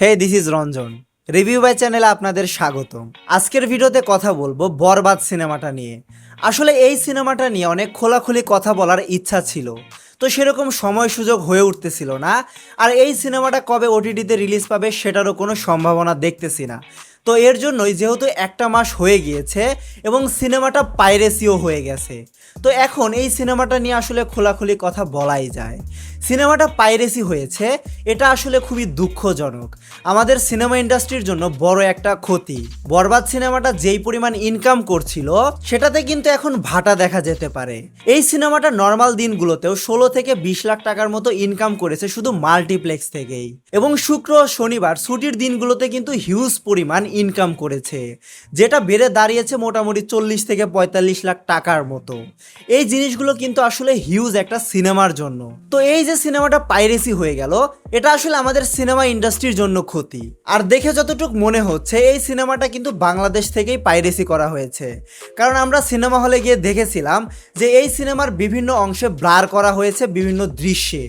Hey this is Ranjan review by চ্যানেলে আপনাদের স্বাগতম। আজকের ভিডিওতে কথা বলব বরবাদ সিনেমাটা নিয়ে। আসলে এই সিনেমাটা নিয়ে অনেক খোলাখুলি কথা বলার ইচ্ছা ছিল। তো সেরকম সময় সুযোগ হয়ে উঠতেছিল না। আর এই সিনেমাটা কবে ওটিটিতে রিলিজ পাবে সেটারও কোনো সম্ভাবনা দেখতেছি না। তো এর জন্যই যেহেতু একটা মাস হয়ে গিয়েছে এবং সিনেমাটা পাইরেসিও হয়ে গেছে, তো এখন এই সিনেমাটা নিয়ে আসলে খোলাখুলি কথা বলাই যায়। সিনেমাটা পাইরেসি হয়েছে, এটা আসলে খুবই দুঃখজনক। আমাদের সিনেমা ইন্ডাস্ট্রির জন্য বড় একটা ক্ষতি। বরবাদ সিনেমাটা যেই পরিমাণ ইনকাম করছিল, সেটাতে কিন্তু এখন ভাটা দেখা যেতে পারে। এই সিনেমাটা নর্মাল দিনগুলোতেও ষোলো থেকে বিশ লাখ টাকার মতো ইনকাম করেছে শুধু মাল্টিপ্লেক্স থেকেই। এবং শুক্র শনিবার ছুটির দিনগুলোতে কিন্তু হিউজ পরিমাণ ইনকাম করেছে, যেটা বেড়ে দাঁড়িয়েছে মোটামুটি চল্লিশ থেকে পঁয়তাল্লিশ লাখ টাকার মতো। এই জিনিসগুলো কিন্তু আসলে হিউজ একটা সিনেমার জন্য। তো এই যে সিনেমাটা পাইরেসি হয়ে গেল, এটা আসলে আমাদের সিনেমা ইন্ডাস্ট্রির জন্য ক্ষতি। আর দেখে যতটুকু মনে হচ্ছে, এই সিনেমাটা কিন্তু বাংলাদেশ থেকেই পাইরেসি করা হয়েছে। কারণ আমরা সিনেমা হলে গিয়ে দেখেছিলাম যে এই সিনেমার বিভিন্ন অংশে ব্লার করা হয়েছে বিভিন্ন দৃশ্যে।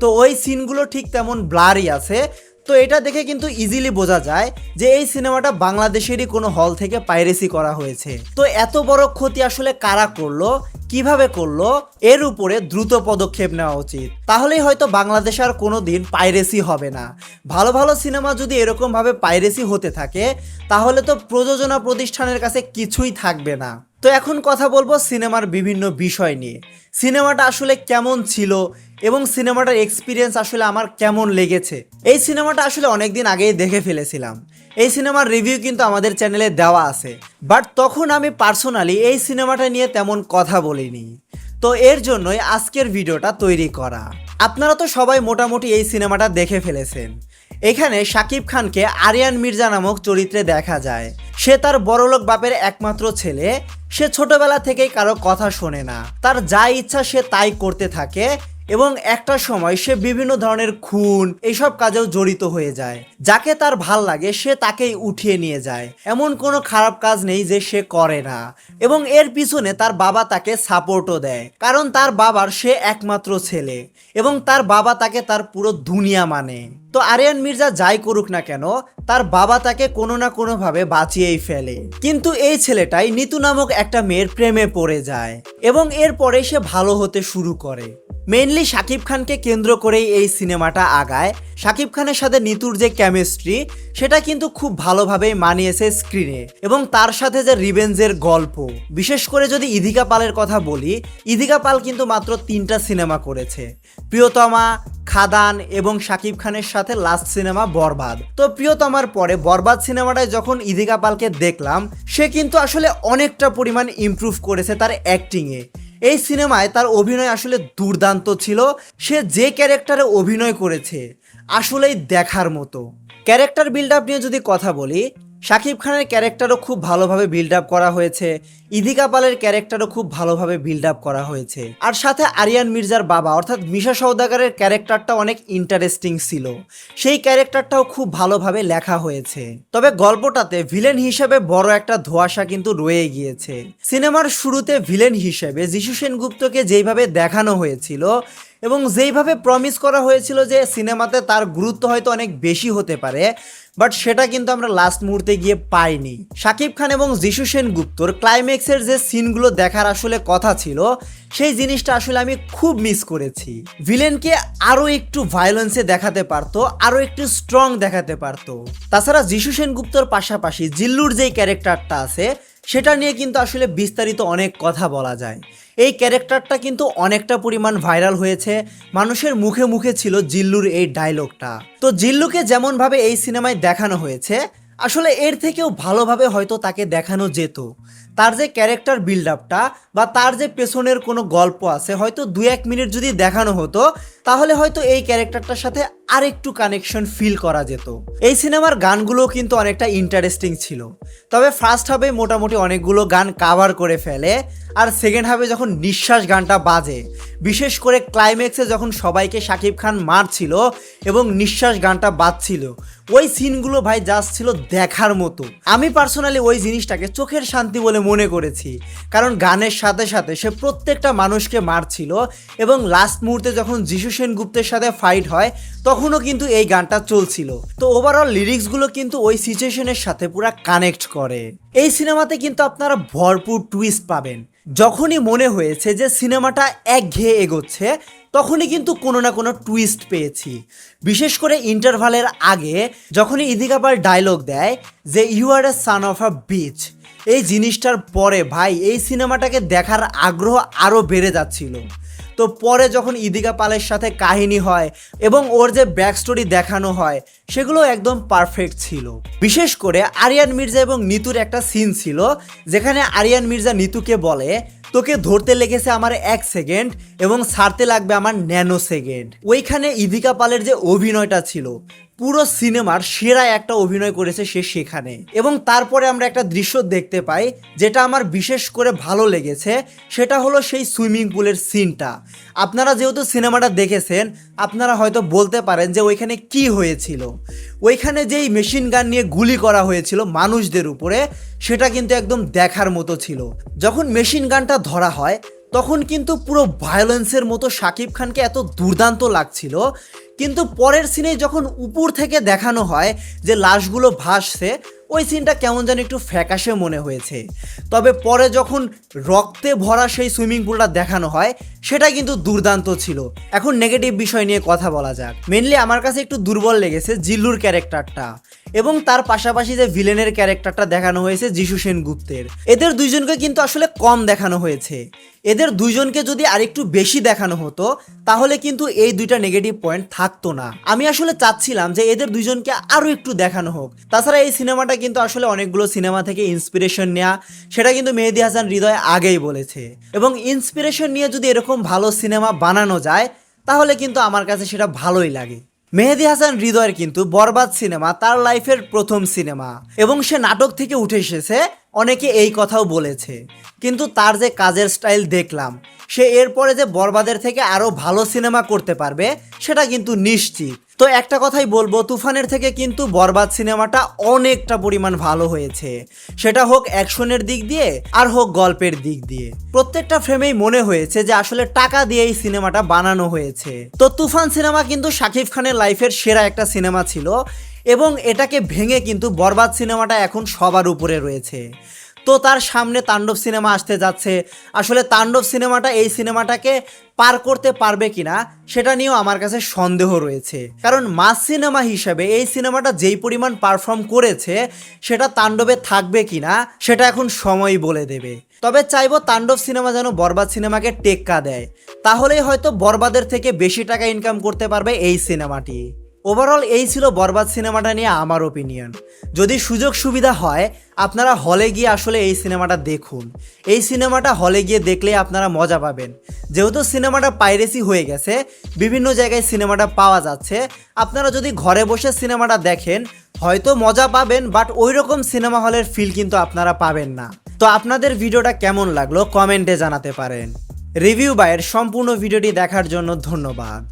তো ওই সিনগুলো ঠিক তেমন ব্লারই আছে তো এটা দেখে কিন্তু ইজিলি বোঝা যায় যে এই সিনেমাটা বাংলাদেশেরই কোনো হল থেকে পাইরেসি করা হয়েছে। তো এত বড় ক্ষতি আসলে কারা করল? কীভাবে করল, এর উপরে দ্রুত পদক্ষেপ নেওয়া উচিত। তাহলেই হয়তো বাংলাদেশ আর কোনো দিন পাইরেসি হবে না। ভালো ভালো সিনেমা যদি এরকমভাবে পাইরেসি হতে থাকে, তাহলে তো প্রযোজনা প্রতিষ্ঠানের কাছে কিছুই থাকবে না। তো এখন কথা বলব সিনেমার বিভিন্ন বিষয় নিয়ে। সিনেমাটা আসলে কেমন ছিল এবং সিনেমাটার এক্সপিরিয়েন্স আসলে আমার কেমন লেগেছে? এই সিনেমাটা আসলে অনেকদিন আগেই দেখে ফেলেছিলাম। এই সিনেমার রিভিউ কিন্তু আমাদের চ্যানেলে দেওয়া আছে। বাট তখন আমি পার্সোনালি এই সিনেমাটা নিয়ে তেমন কথা বলিনি। তো এর জন্যই আজকের ভিডিওটা তৈরি করা। আপনারা তো সবাই মোটামুটি এই সিনেমাটা দেখে ফেলেছেন। এখানে শাকিব খানকে আরিয়ান মির্জা নামক চরিত্রে দেখা যায়। সে তার বড়লোক বাপের একমাত্র ছেলে। সে ছোটবেলা থেকেই কারও কথা শোনে না। তার যা ইচ্ছা সে তাই করতে থাকে এবং একটা সময় সে বিভিন্ন ধরনের খুন, এইসব কাজেও জড়িত হয়ে যায়। যাকে তার ভালো লাগে, সে তাকেই উঠিয়ে নিয়ে যায়। এমন কোনো খারাপ কাজ নেই যে সে করে না। এবং এর পিছনে তার বাবা তাকে সাপোর্টও দেয়। কারণ তার বাবার সে একমাত্র ছেলে। এবং তার বাবা তাকে তার পুরো দুনিয়া মানে। তো আরিয়ান মির্জা যাই করুক না কেন, তার বাবা তাকে কোনো না কোনোভাবে বাঁচিয়েই ফেলে। কিন্তু এই ছেলেটাই নিতু নামক একটা মেয়ের প্রেমে পড়ে যায়। এবং এরপরে সে ভালো হতে শুরু করে। মেইনলি শাকিব খানকে কেন্দ্র করেই এই সিনেমাটা আগায়। শাকিব খানের সাথে নিতুর যে কেমিস্ট্রি সেটা কিন্তু খুব ভালোভাবেই মানিয়েছে স্ক্রিনে এবং তার সাথে যে রিভেঞ্জের গল্প, বিশেষ করে যদি ইদিকা পালের কথা বলি ইদিকা পাল কিন্তু মাত্র তিনটা সিনেমা করেছে। প্রিয়তমা, খাদান এবং শাকিব খানের সাথে লাস্ট সিনেমা বরবাদ। তো প্রিয়তমার পরে বরবাদ সিনেমাটায় যখন ইদিকা পালকে দেখলাম, সে কিন্তু আসলে অনেকটা পরিমাণ ইমপ্রুভ করেছে তার অ্যাক্টিংয়ে এই সিনেমায় তার অভিনয় আসলে দুর্দান্ত ছিল, সে যে ক্যারেক্টারে অভিনয় করেছে, আসলেই দেখার মতো। ক্যারেক্টার বিল্ড আপ নিয়ে যদি কথা বলি, শাকিব খানের ক্যারেক্টারও খুব ভালোভাবে বিল্ড আপ করা হয়েছে, ইদিকা পালের ক্যারেক্টারও খুব ভালোভাবে বিল্ড আপ করা হয়েছে। আর সাথে আরিয়ান মির্জার বাবা, অর্থাৎ মিশা সৌদাগরের ক্যারেক্টারটা অনেক ইন্টারেস্টিং ছিল। সেই ক্যারেক্টারটাও খুব ভালোভাবে লেখা হয়েছে। তবে গল্পটাতে ভিলেন হিসেবে বড় একটা ধোঁয়াশা কিন্তু রয়ে গিয়েছে। সিনেমার শুরুতে ভিলেন হিসেবে যিশু সেনগুপ্তকে যেইভাবে দেখানো হয়েছিল এবং যেইভাবে প্রমিস করা হয়েছিল যে সিনেমাতে তার গুরুত্ব হয়তো অনেক বেশি হতে পারে বাট সেটা কিন্তু আমরা লাস্ট মুহূর্তে গিয়ে পাইনি। শাকিব খান এবং যিশু সেনগুপ্তর ক্লাইম্যাক্সের যে সিনগুলো দেখার আসলে কথা ছিল, সেই জিনিসটা আসলে আমি খুব মিস করেছি। ভিলেনকে আরও একটু ভায়োলেন্সে দেখাতে পারতো, আরও একটু স্ট্রং দেখাতে পারতো। তাছাড়া যিশু সেনগুপ্তর পাশাপাশি জিল্লুর যেই ক্যারেক্টারটা আছে সেটা নিয়ে কিন্তু আসলে বিস্তারিত অনেক কথা বলা যায়। এই ক্যারেক্টারটা কিন্তু অনেকটা পরিমাণ ভাইরাল হয়েছে। মানুষের মুখে মুখে ছিল জিল্লুর এই ডায়লগটা। তো জিল্লুকে যেমনভাবে এই সিনেমায় দেখানো হয়েছে, আসলে এর থেকেও ভালোভাবে হয়তো তাকে দেখানো যেত। তার যে ক্যারেক্টার বিল্ড আপটা বা তার যে পেছনের কোনো গল্প আছে, হয়তো দু এক মিনিট যদি দেখানো হতো তাহলে হয়তো এই ক্যারেক্টারটার সাথে আরেকটু কানেকশন ফিল করা যেত। এই সিনেমার গানগুলো কিন্তু অনেকটা ইন্টারেস্টিং ছিল। তবে ফার্স্ট হাফে মোটামুটি অনেকগুলো গান কাভার করে ফেলে, আর সেকেন্ড হাফে যখন নিঃশ্বাস গানটা বাজে, বিশেষ করে ক্লাইম্যাক্সে যখন সবাইকে শাকিব খান মারছিল এবং নিঃশ্বাস গানটা বাজছিল, ওই সিনগুলো ভাই জাস্ট ছিল দেখার মতো। আমি পার্সোনালি ওই জিনিসটাকে চোখের শান্তি বলে মনে করেছি, কারণ গানের সাথে সাথে সে প্রত্যেকটা মানুষকে মারছিল এবং লাস্ট মুহূর্তে যখন যিশু সেনগুপ্তের সাথে ফাইট হয়, তখনও কিন্তু এই গানটা চলছিল। তো ওভারঅল লিরিক্সগুলো কিন্তু ওই সিচুয়েশনের সাথে পুরো কানেক্ট করে। এই সিনেমাতে কিন্তু আপনারা ভরপুর টুইস্ট পাবেন। যখনই মনে হয়েছে যে সিনেমাটা একঘেয়ে এগোচ্ছে, তখনই কিন্তু কোনো না কোনো টুইস্ট পেয়েছি। বিশেষ করে ইন্টারভালের আগে যখনই ইদিকাপাল ডায়লগ দেয় যে you are a son of a bitch এই জিনিসটার পরে ভাই, এই সিনেমাটাকে দেখার আগ্রহ আরও বেড়ে যাচ্ছিল। তো পরে যখন ইদিকা পালের সাথে কাহিনী হয় এবং ওর যে ব্যাক স্টোরি দেখানো হয়, সেগুলো একদম পারফেক্ট ছিল। বিশেষ করে আরিয়ান মির্জা এবং নিতুর একটা সিন ছিল, যেখানে আরিয়ান মির্জা নিতুকে বলে, তোকে ধরতে লেগেছে আমার এক সেকেন্ড এবং ছাড়তে লাগবে আমার ন্যানো সেকেন্ড ওইখানে ইদিকা পালের যে অভিনয়টা ছিল পুরো সিনেমার সেরা একটা অভিনয় করেছে সে সেখানে। এবং তারপরে আমরা একটা দৃশ্য দেখতে পাই, যেটা আমার বিশেষ করে ভালো লেগেছে, সেটা হলো সেই সুইমিং পুলের সিনটা। আপনারা যেহেতু সিনেমাটা দেখেছেন, আপনারা হয়তো বলতে পারেন যে ওইখানে কি হয়েছিল। ওইখানে যেই মেশিন গান নিয়ে গুলি করা হয়েছিল মানুষদের উপরে, সেটা কিন্তু একদম দেখার মতো ছিল। যখন মেশিন গানটা ধরা হয়, তখন কিন্তু পুরো ভায়োলেন্সের মতো শাকিব খানকে এত দুর্দান্ত লাগছিল কিন্তু পরের সিনে যখন উপর থেকে দেখানো হয় যে লাশগুলো ভাসছে, ওই সিনটা কেমন যেন একটু ফ্যাকাশে মনে হয়েছে। তবে পরে যখন রক্তে ভরা সেই সুইমিং পুলটা দেখানো হয়, সেটা কিন্তু দুর্দান্ত ছিল। এখন নেগেটিভ বিষয় নিয়ে কথা বলা যাক। মেনলি আমার কাছে একটু দুর্বল লেগেছে জিল্লুর ক্যারেক্টারটা এবং তার পাশাপাশি যে ভিলেনের ক্যারেক্টারটা দেখানো হয়েছে যিশু সেনগুপ্তের। এদের দুইজনকে কিন্তু আসলে কম দেখানো হয়েছে। এদের দুইজনকে যদি আরেকটু বেশি দেখানো হতো, তাহলে কিন্তু এই দুইটা নেগেটিভ পয়েন্ট থাকতো না। আমি আসলে চাচ্ছিলাম যে এদের দুইজনকে আরও একটু দেখানো হোক। তাছাড়া এই সিনেমাটা কিন্তু আসলে অনেকগুলো সিনেমা থেকে ইন্সপিরেশন নেওয়া সেটা কিন্তু মেহেদি হাসান হৃদয় আগেই বলেছে। এবং ইন্সপিরেশন নিয়ে যদি এরকম ভালো সিনেমা বানানো যায়, তাহলে কিন্তু আমার কাছে সেটা ভালোই লাগে। মেহেদি হাসান হৃদয়ের কিন্তু বরবাদ সিনেমা তার লাইফের প্রথম সিনেমা। এবং সে নাটক থেকে উঠে এসেছে অনেকে এই কথাও বলেছে, কিন্তু তার যে কাজের স্টাইল দেখলাম, সে এরপরে যে বরবাদের থেকে আরও ভালো সিনেমা করতে পারবে, সেটা কিন্তু নিশ্চিত। তো একটা কথাই বলব, তুফানের থেকে কিন্তু বরবাদ সিনেমাটা অনেকটা পরিমাণ ভালো হয়েছে। সেটা হোক অ্যাকশনের দিক দিয়ে, আর হোক গল্পের দিক দিয়ে। প্রত্যেকটা ফ্রেমেই মনে হয়েছে যে আসলে টাকা দিয়ে এই সিনেমাটা বানানো হয়েছে। তো তুফান সিনেমা কিন্তু শাকিব খানের লাইফের সেরা একটা সিনেমা ছিল এবং এটাকে ভেঙে কিন্তু বরবাদ সিনেমাটা এখন সবার উপরে রয়েছে। তো তার সামনে তাণ্ডব সিনেমা আসতে যাচ্ছে। আসলে তাণ্ডব সিনেমাটা এই সিনেমাটাকে পার করতে পারবে কিনা, সেটা নিয়েও আমার কাছে সন্দেহ রয়েছে। কারণ মাস সিনেমা হিসেবে এই সিনেমাটা যেই পরিমাণ পারফর্ম করেছে, সেটা তাণ্ডবে থাকবে কিনা, সেটা এখন সময়ই বলে দেবে। তবে চাইব তাণ্ডব সিনেমা যেন বরবাদ সিনেমাকে টেক্কা দেয়। তাহলেই হয়তো বরবাদের থেকে বেশি টাকা ইনকাম করতে পারবে এই সিনেমাটি। ওভারঅল এই ছিল বরবাদ সিনেমাটা নিয়ে আমার ওপিনিয়ন যদি সুযোগ সুবিধা হয়, আপনারা হলে গিয়ে আসলে এই সিনেমাটা দেখুন। এই সিনেমাটা হলে গিয়ে দেখলে আপনারা মজা পাবেন। যেহেতু সিনেমাটা পাইরেসি হয়ে গেছে, বিভিন্ন জায়গায় সিনেমাটা পাওয়া যাচ্ছে। আপনারা যদি ঘরে বসে সিনেমাটা দেখেন, হয়তো মজা পাবেন বাট ওই রকম সিনেমা হলের ফিল কিন্তু আপনারা পাবেন না। তো আপনাদের ভিডিওটা কেমন লাগল কমেন্টে জানাতে পারেন। রিভিউ বাইয়ের সম্পূর্ণ ভিডিওটি দেখার জন্য ধন্যবাদ।